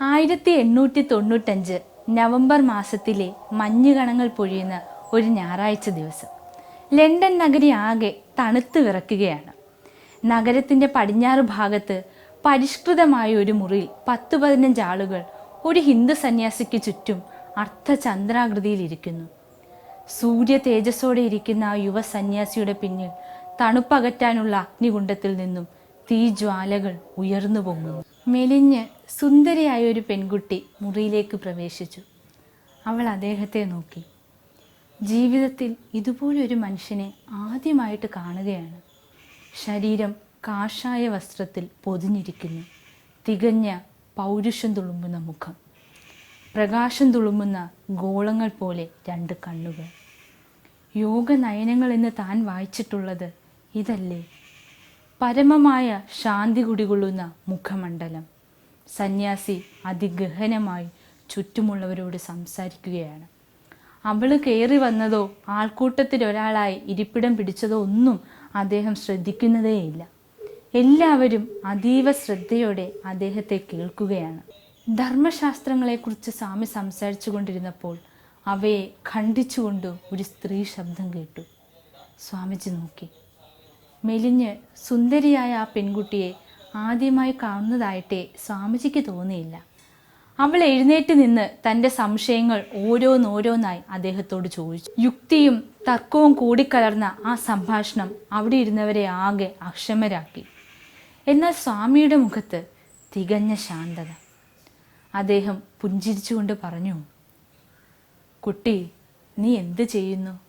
ആയിരത്തി എണ്ണൂറ്റി തൊണ്ണൂറ്റഞ്ച് നവംബർ മാസത്തിലെ മഞ്ഞുകണങ്ങൾ പൊഴിയുന്ന ഒരു ഞായറാഴ്ച ദിവസം. ലണ്ടൻ നഗരി ആകെ തണുത്ത് വിറക്കുകയാണ്. നഗരത്തിന്റെ പടിഞ്ഞാറ് ഭാഗത്ത് പരിഷ്കൃതമായ ഒരു മുറിയിൽ പത്ത് പതിനഞ്ച് ആളുകൾ ഒരു ഹിന്ദു സന്യാസിക്ക് ചുറ്റും അർത്ഥചന്ദ്രാകൃതിയിലിരിക്കുന്നു സൂര്യ തേജസ്സോടെ ഇരിക്കുന്ന ആ യുവ സന്യാസിയുടെ പിന്നിൽ തണുപ്പകറ്റാനുള്ള അഗ്നികുണ്ഡത്തിൽ നിന്നും തീജ്വാലകൾ ഉയർന്നു പൊങ്ങുന്നു. മെലിഞ്ഞ് സുന്ദരിയായ ഒരു പെൺകുട്ടി മുറിയിലേക്ക് പ്രവേശിച്ചു. അവൾ അദ്ദേഹത്തെ നോക്കി. ജീവിതത്തിൽ ഇതുപോലൊരു മനുഷ്യനെ ആദ്യമായിട്ട് കാണുകയാണ്. ശരീരം കാഷായ വസ്ത്രത്തിൽ പൊതിഞ്ഞിരിക്കുന്നു. തികഞ്ഞ പൗരുഷം തുളുമ്പുന്ന മുഖം. പ്രകാശം തുളുമ്പുന്ന ഗോളങ്ങൾ പോലെ രണ്ട് കണ്ണുകൾ. യോഗ നയനങ്ങൾ എന്ന് താൻ വായിച്ചിട്ടുള്ളത് ഇതല്ലേ? പരമമായ ശാന്തി കുടികൊള്ളുന്ന മുഖമണ്ഡലം. സന്യാസി അതിഗഹനമായി ചുറ്റുമുള്ളവരോട് സംസാരിക്കുകയാണ്. അവൾ കയറി വന്നതോ ആൾക്കൂട്ടത്തിൽ ഒരാളായി ഇരിപ്പിടം പിടിച്ചതോ ഒന്നും അദ്ദേഹം ശ്രദ്ധിക്കുന്നതേയില്ല എല്ലാവരും അതീവ ശ്രദ്ധയോടെ അദ്ദേഹത്തെ കേൾക്കുകയാണ്. ധർമ്മശാസ്ത്രങ്ങളെക്കുറിച്ച് സ്വാമി സംസാരിച്ചു കൊണ്ടിരുന്നപ്പോൾ അവയെ ഖണ്ഡിച്ചുകൊണ്ട് ഒരു സ്ത്രീ ശബ്ദം കേട്ടു. സ്വാമിജി നോക്കി. മെലിഞ്ഞ് സുന്ദരിയായ ആ പെൺകുട്ടിയെ ആദ്യമായി കാണുന്നതായിട്ടേ സ്വാമിജിക്ക് തോന്നിയില്ല. അവൾ എഴുന്നേറ്റ് നിന്ന് തന്റെ സംശയങ്ങൾ ഓരോന്നോരോന്നായി അദ്ദേഹത്തോട് ചോദിച്ചു. യുക്തിയും തർക്കവും കൂടിക്കലർന്ന ആ സംഭാഷണം അവിടെ ഇരുന്നവരെ ആകെ അക്ഷമരാക്കി. എന്നാൽ സ്വാമിയുടെ മുഖത്ത് തികഞ്ഞ ശാന്തത. അദ്ദേഹം പുഞ്ചിരിച്ചുകൊണ്ട് പറഞ്ഞു കുട്ടി നീ എന്ത് ചെയ്യുന്നു?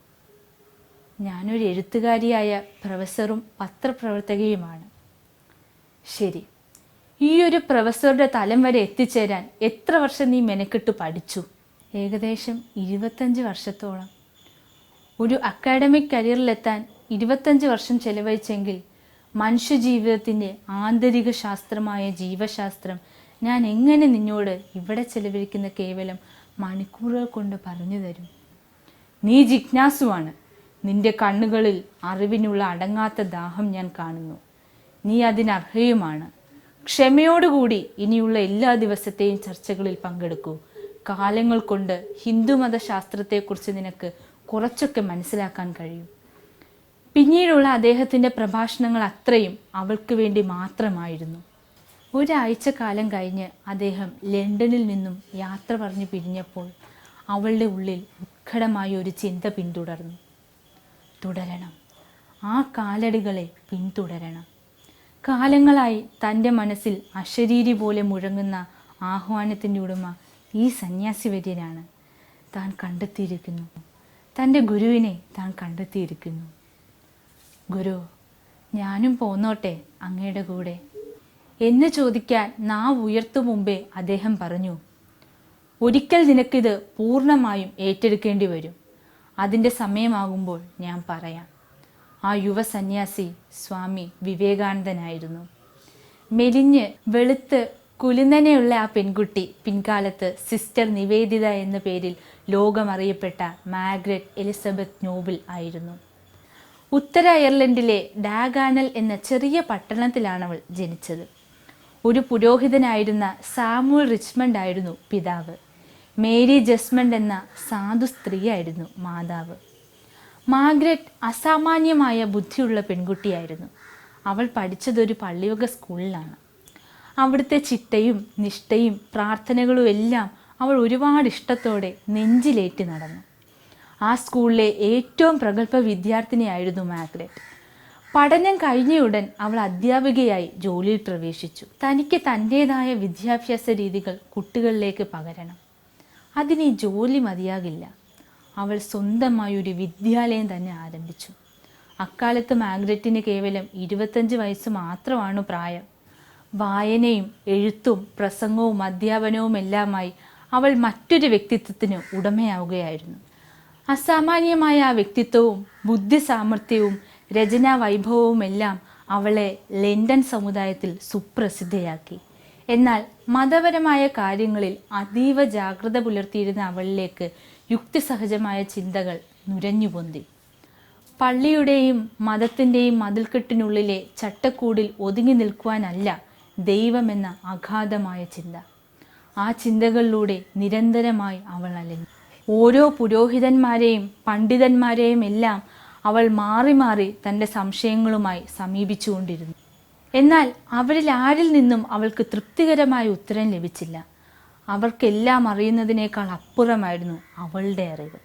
ഞാനൊരു എഴുത്തുകാരിയായ പ്രൊഫസറും പത്രപ്രവർത്തകയുമാണ്. ശരി. ഈ ഒരു പ്രൊഫസറുടെ തലം വരെ എത്തിച്ചേരാൻ എത്ര വർഷം നീ മെനക്കെട്ട് പഠിച്ചു? ഏകദേശം ഇരുപത്തഞ്ച് വർഷത്തോളം. ഒരു അക്കാഡമിക് കരിയറിലെത്താൻ ഇരുപത്തഞ്ച് വർഷം ചെലവഴിച്ചെങ്കിൽ മനുഷ്യജീവിതത്തിന്റെ ആന്തരിക ശാസ്ത്രമായ ജീവശാസ്ത്രം ഞാൻ എങ്ങനെ നിന്നോട് ഇവിടെ ചെലവഴിക്കുന്ന കേവലം മണിക്കൂറുകൾ കൊണ്ട് പറഞ്ഞു തരും? നീ ജിജ്ഞാസുവാണ്. നിന്റെ കണ്ണുകളിൽ അറിവിനുള്ള അടങ്ങാത്ത ദാഹം ഞാൻ കാണുന്നു. നീ അതിനർഹയുമാണ് ക്ഷമയോടുകൂടി ഇനിയുള്ള എല്ലാ ദിവസത്തെയും ചർച്ചകളിൽ പങ്കെടുക്കൂ. കാലങ്ങൾ കൊണ്ട് ഹിന്ദുമത ശാസ്ത്രത്തെക്കുറിച്ച് നിനക്ക് കുറച്ചൊക്കെ മനസ്സിലാക്കാൻ കഴിയും. പിന്നീടുള്ള അദ്ദേഹത്തിന്റെ പ്രഭാഷണങ്ങൾ അത്രയും അവൾക്ക് വേണ്ടി മാത്രമായിരുന്നു. ഒരാഴ്ച കാലം കഴിഞ്ഞ് അദ്ദേഹം ലണ്ടനിൽ നിന്നും യാത്ര പറഞ്ഞ് പിരിഞ്ഞപ്പോൾ അവളുടെ ഉള്ളിൽ ഉത്കടമായ ഒരു ചിന്ത പിന്തുടർന്നു. തുടരണം. ആ കാലടികളെ പിന്തുടരണം. കാലങ്ങളായി തന്റെ മനസ്സിൽ അശരീരി പോലെ മുഴങ്ങുന്ന ആഹ്വാനത്തിന്റെ ഉടമ ഈ സന്യാസി വര്യനാണ് താൻ കണ്ടെത്തിയിരിക്കുന്നു. തന്റെ ഗുരുവിനെ താൻ കണ്ടെത്തിയിരിക്കുന്നു. ഗുരു ഞാനും പോന്നോട്ടെ അങ്ങയുടെ കൂടെ. എന്ന് ചോദിക്കാൻ നാവ് ഉയർത്തു മുമ്പേ അദ്ദേഹം പറഞ്ഞു ഒരിക്കൽ നിനക്കിത് പൂർണമായും ഏറ്റെടുക്കേണ്ടി വരും. അതിന്റെ സമയമാകുമ്പോൾ ഞാൻ പറയാം. ആ യുവ സന്യാസി സ്വാമി വിവേകാനന്ദനായിരുന്നു. മെലിഞ്ഞ് വെളുത്ത് കുലുന്നനെയുള്ള ആ പെൺകുട്ടി പിൻകാലത്ത് സിസ്റ്റർ നിവേദിത എന്ന പേരിൽ ലോകമറിയപ്പെട്ട മാഗ്രറ്റ് എലിസബത്ത് നോബിൾ ആയിരുന്നു. ഉത്തര അയർലൻഡിലെ ഡാഗാനൽ എന്ന ചെറിയ പട്ടണത്തിലാണ് അവൾ ജനിച്ചത്. ഒരു പുരോഹിതനായിരുന്ന സാമുൽ റിച്ച്മണ്ട് ആയിരുന്നു പിതാവ്. മേരി ജസ്മണ്ട് എന്ന സാധു സ്ത്രീയായിരുന്നു മാതാവ്. മാഗ്രറ്റ് അസാമാന്യമായ ബുദ്ധിയുള്ള പെൺകുട്ടിയായിരുന്നു. അവൾ പഠിച്ചതൊരു പള്ളിവക സ്കൂളിലാണ്. അവിടുത്തെ ചിട്ടയും നിഷ്ഠയും പ്രാർത്ഥനകളും എല്ലാം അവൾ ഒരുപാട് ഇഷ്ടത്തോടെ നെഞ്ചിലേറ്റി നടന്നു. ആ സ്കൂളിലെ ഏറ്റവും പ്രഗത്ഭ വിദ്യാർത്ഥിനിയായിരുന്നു മാഗ്രറ്റ്. പഠനം കഴിഞ്ഞയുടൻ അവൾ അധ്യാപികയായി ജോലിയിൽ പ്രവേശിച്ചു. തനിക്ക് തന്റേതായ വിദ്യാഭ്യാസ രീതികൾ കുട്ടികളിലേക്ക് പകരണം. അതിന് ജോലി മതിയാകില്ല. അവൾ സ്വന്തമായി ഒരു വിദ്യാലയം തന്നെ ആരംഭിച്ചു. അക്കാലത്ത് മാഗ്രറ്റിന് കേവലം ഇരുപത്തഞ്ച് വയസ്സ് മാത്രമാണ് പ്രായം. വായനയും എഴുത്തും പ്രസംഗവും അധ്യാപനവും എല്ലാമായി അവൾ മറ്റൊരു വ്യക്തിത്വത്തിന് ഉടമയാവുകയായിരുന്നു. അസാമാന്യമായ ആ വ്യക്തിത്വവും ബുദ്ധി സാമർഥ്യവും രചനാ വൈഭവവും എല്ലാം അവളെ ലണ്ടൻ സമുദായത്തിൽ സുപ്രസിദ്ധയാക്കി. എന്നാൽ മതപരമായ കാര്യങ്ങളിൽ അതീവ ജാഗ്രത പുലർത്തിയിരുന്ന അവളിലേക്ക് യുക്തിസഹജമായ ചിന്തകൾ നുരഞ്ഞുപൊന്തി പള്ളിയുടെയും മതത്തിന്റെയും മതിൽക്കെട്ടിനുള്ളിലെ ചട്ടക്കൂടിൽ ഒതുങ്ങി നിൽക്കുവാനല്ല ദൈവമെന്ന അഗാധമായ ചിന്ത. ആ ചിന്തകളിലൂടെ നിരന്തരമായി അവൾ അലഞ്ഞു. ഓരോ പുരോഹിതന്മാരെയും പണ്ഡിതന്മാരെയും എല്ലാം അവൾ മാറി മാറി തന്റെ സംശയങ്ങളുമായി സമീപിച്ചുകൊണ്ടിരുന്നു. എന്നാൽ അവരിൽ ആരിൽ നിന്നും അവൾക്ക് തൃപ്തികരമായ ഉത്തരം ലഭിച്ചില്ല. അവർക്കെല്ലാം അറിയുന്നതിനേക്കാൾ അപ്പുറമായിരുന്നു അവളുടെ അറിവ്.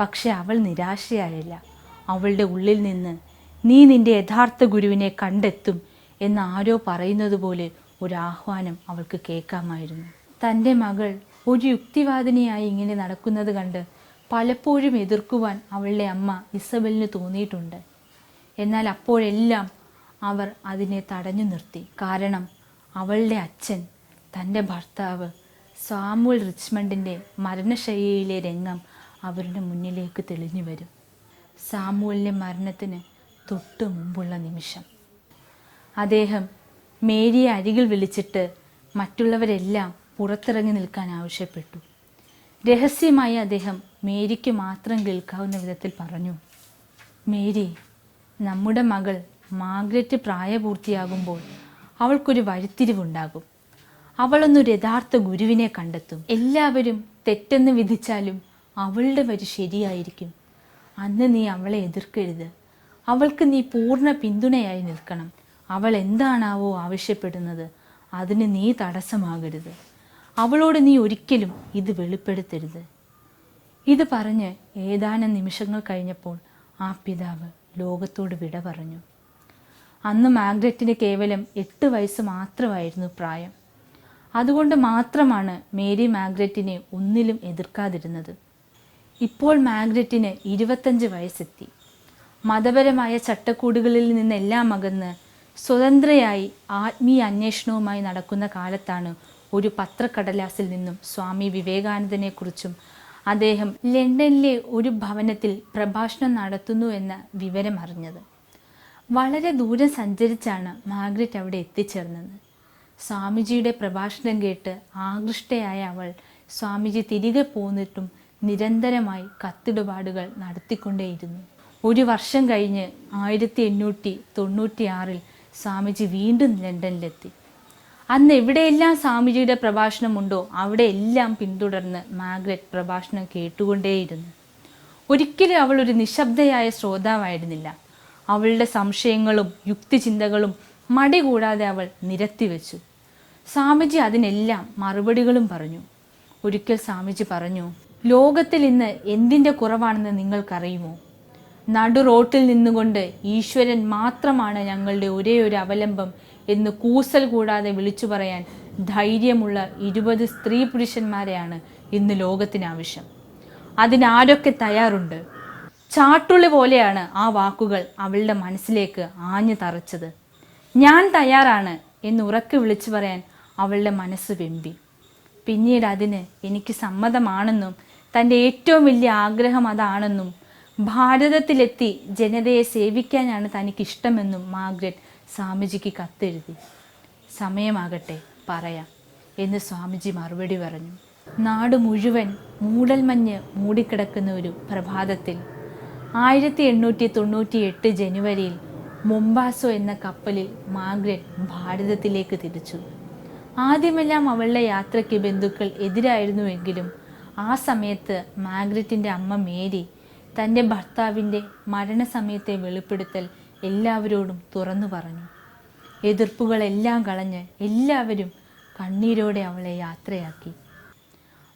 പക്ഷെ അവൾ നിരാശയായില്ല. അവളുടെ ഉള്ളിൽ നിന്ന് നീ നിന്റെ യഥാർത്ഥ ഗുരുവിനെ കണ്ടെത്തും എന്ന് ആരോ പറയുന്നത് പോലെ ഒരു ആഹ്വാനം അവൾക്ക് കേൾക്കാമായിരുന്നു. തന്റെ മകൾ ഒരു യുക്തിവാദിനിയായി ഇങ്ങനെ നടക്കുന്നത് കണ്ട് പലപ്പോഴും എതിർക്കുവാൻ അവളുടെ അമ്മ ഇസബലിന് തോന്നിയിട്ടുണ്ട്. എന്നാൽ അപ്പോഴെല്ലാം അവർ അതിനെ തടഞ്ഞു നിർത്തി. കാരണം അവളുടെ അച്ഛൻ തന്റെ ഭർത്താവ് സാമുവൽ റിച്ച്മണ്ടിന്റെ മരണശൈലിയിലെ രംഗം അവരുടെ മുന്നിലേക്ക് തെളിഞ്ഞു വരും. സാമുവലിന്റെ മരണത്തിന് തൊട്ടു മുമ്പുള്ള നിമിഷം. അദ്ദേഹം മേരിയെ അരികിൽ വിളിച്ചിട്ട് മറ്റുള്ളവരെല്ലാം പുറത്തിറങ്ങി നിൽക്കാൻ ആവശ്യപ്പെട്ടു. രഹസ്യമായി അദ്ദേഹം മേരിക്ക് മാത്രം കേൾക്കാവുന്ന വിധത്തിൽ പറഞ്ഞു മേരി നമ്മുടെ മകൾ മാഗ്രറ്റ് പ്രായപൂർത്തിയാകുമ്പോൾ അവൾക്കൊരു വഴിത്തിരിവുണ്ടാകും. അവളൊന്നൊരു യഥാർത്ഥ ഗുരുവിനെ കണ്ടെത്തും. എല്ലാവരും തെറ്റെന്ന് വിധിച്ചാലും അവളുടെ വരി ശരിയായിരിക്കും. അന്ന് നീ അവളെ എതിർക്കരുത്. അവൾക്ക് നീ പൂർണ പിന്തുണയായി നിൽക്കണം. അവൾ എന്താണാവോ ആവശ്യപ്പെടുന്നത് അതിന് നീ തടസ്സമാകരുത്. അവളോട് നീ ഒരിക്കലും ഇത് വെളിപ്പെടുത്തരുത്. ഇത് പറഞ്ഞ് ഏതാനും നിമിഷങ്ങൾ കഴിഞ്ഞപ്പോൾ ആ പിതാവ് ലോകത്തോട് വിട പറഞ്ഞു. അന്ന് മാഗ്രറ്റിന് കേവലം എട്ട് വയസ്സ് മാത്രമായിരുന്നു പ്രായം. അതുകൊണ്ട് മാത്രമാണ് മേരി മാഗ്രറ്റിനെ ഒന്നിലും എതിർക്കാതിരുന്നത്. ഇപ്പോൾ മാഗ്രറ്റിന് ഇരുപത്തഞ്ച് വയസ്സെത്തി. മതപരമായ ചട്ടക്കൂടുകളിൽ നിന്നെല്ലാം അകന്ന് സ്വതന്ത്രയായി ആത്മീയ അന്വേഷണവുമായി നടക്കുന്ന കാലത്താണ് ഒരു പത്രക്കടലാസിൽ നിന്നും സ്വാമി വിവേകാനന്ദനെക്കുറിച്ചും അദ്ദേഹം ലണ്ടനിലെ ഒരു ഭവനത്തിൽ പ്രഭാഷണം നടത്തുന്നു എന്ന വിവരം അറിഞ്ഞത് വളരെ ദൂരം സഞ്ചരിച്ചാണ് മാഗ്രറ്റ് അവിടെ എത്തിച്ചേർന്നത്. സ്വാമിജിയുടെ പ്രഭാഷണം കേട്ട് ആകൃഷ്ടയായ അവൾ സ്വാമിജി തിരികെ പോന്നിട്ടും നിരന്തരമായി കത്തിടപാടുകൾ നടത്തിക്കൊണ്ടേയിരുന്നു. ഒരു വർഷം കഴിഞ്ഞ് ആയിരത്തി എണ്ണൂറ്റി തൊണ്ണൂറ്റി ആറിൽ സ്വാമിജി വീണ്ടും ലണ്ടനിലെത്തി. അന്ന് എവിടെയെല്ലാം സ്വാമിജിയുടെ പ്രഭാഷണമുണ്ടോ അവിടെയെല്ലാം പിന്തുടർന്ന് മാഗ്രറ്റ് പ്രഭാഷണം കേട്ടുകൊണ്ടേയിരുന്നു. ഒരിക്കലും അവൾ ഒരു നിശബ്ദയായ ശ്രോതാവായിരുന്നില്ല. അവളുടെ സംശയങ്ങളും യുക്തിചിന്തകളും മടി കൂടാതെ അവൾ നിരത്തിവെച്ചു. സ്വാമിജി അതിനെല്ലാം മറുപടികളും പറഞ്ഞു. ഒരിക്കൽ സ്വാമിജി പറഞ്ഞു ലോകത്തിൽ ഇന്ന് എന്തിന്റെ കുറവാണെന്ന് നിങ്ങൾക്കറിയുമോ? നടു റോട്ടിൽ നിന്നുകൊണ്ട് ഈശ്വരൻ മാത്രമാണ് ഞങ്ങളുടെ ഒരേ ഒരു അവലംബം എന്ന് കൂസൽ കൂടാതെ വിളിച്ചു പറയാൻ ധൈര്യമുള്ള ഇരുപത് സ്ത്രീ പുരുഷന്മാരെയാണ് ഇന്ന് ലോകത്തിനാവശ്യം അതിനാരൊക്കെ തയ്യാറുണ്ട്? ചാട്ടുള്ളി പോലെയാണ് ആ വാക്കുകൾ അവളുടെ മനസ്സിലേക്ക് ആഞ്ഞു തറച്ചത്. ഞാൻ തയ്യാറാണ് എന്ന് ഉറക്കി വിളിച്ചു പറയാൻ അവളുടെ മനസ്സ് വെമ്പി. പിന്നീട് അതിന് എനിക്ക് സമ്മതമാണെന്നും തന്റെ ഏറ്റവും വലിയ ആഗ്രഹം അതാണെന്നും ഭാരതത്തിലെത്തി ജനതയെ സേവിക്കാനാണ് തനിക്കിഷ്ടമെന്നും മാഗ്രറ്റ് സ്വാമിജിക്ക് കത്തെഴുതി. സമയമാകട്ടെ പറയാം എന്ന് സ്വാമിജി മറുപടി പറഞ്ഞു. നാട് മുഴുവൻ മൂടൽമഞ്ഞ് മൂടിക്കിടക്കുന്ന ഒരു പ്രഭാതത്തിൽ ആയിരത്തി എണ്ണൂറ്റി തൊണ്ണൂറ്റി എട്ട് ജനുവരിയിൽ മൊംബാസോ എന്ന കപ്പലിൽ മാഗ്രറ്റ് ഭാരതത്തിലേക്ക് തിരിച്ചു. ആദ്യമെല്ലാം അവളുടെ യാത്രയ്ക്ക് ബന്ധുക്കൾ എതിരായിരുന്നുവെങ്കിലും ആ സമയത്ത് മാഗ്രറ്റിന്റെ അമ്മ മേരി തന്റെ ഭർത്താവിന്റെ മരണസമയത്തെ വെളിപ്പെടുത്തൽ എല്ലാവരോടും തുറന്നു പറഞ്ഞു. എതിർപ്പുകളെല്ലാം കളഞ്ഞ് എല്ലാവരും കണ്ണീരോടെ അവളെ യാത്രയാക്കി.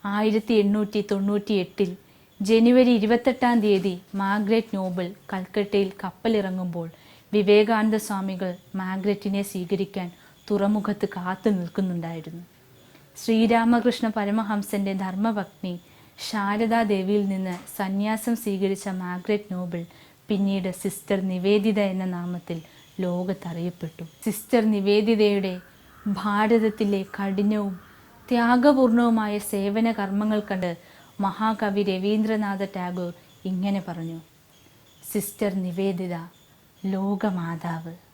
ആയിരത്തി എണ്ണൂറ്റി തൊണ്ണൂറ്റി എട്ടിൽ ജനുവരി ഇരുപത്തെട്ടാം തീയതി മാഗ്രറ്റ് നോബൽ കൽക്കട്ടയിൽ കപ്പലിറങ്ങുമ്പോൾ വിവേകാനന്ദ സ്വാമികൾ മാഗ്രറ്റിനെ സ്വീകരിക്കാൻ തുറമുഖത്ത് കാത്തു നിൽക്കുന്നുണ്ടായിരുന്നു. ശ്രീരാമകൃഷ്ണ പരമഹംസന്റെ ധർമ്മപത്നി ശാരദാദേവിയിൽ നിന്ന് സന്യാസം സ്വീകരിച്ച മാഗ്രറ്റ് നോബിൾ പിന്നീട് സിസ്റ്റർ നിവേദിത എന്ന നാമത്തിൽ ലോകത്തറിയപ്പെട്ടു. സിസ്റ്റർ നിവേദിതയുടെ ഭാരതത്തിലെ കഠിനവും ത്യാഗപൂർണവുമായ സേവന കർമ്മങ്ങൾ കണ്ട് മഹാകവി രവീന്ദ്രനാഥ ടാഗോർ ഇങ്ങനെ പറഞ്ഞു. സിസ്റ്റർ നിവേദിത ലോകമാതാവ്.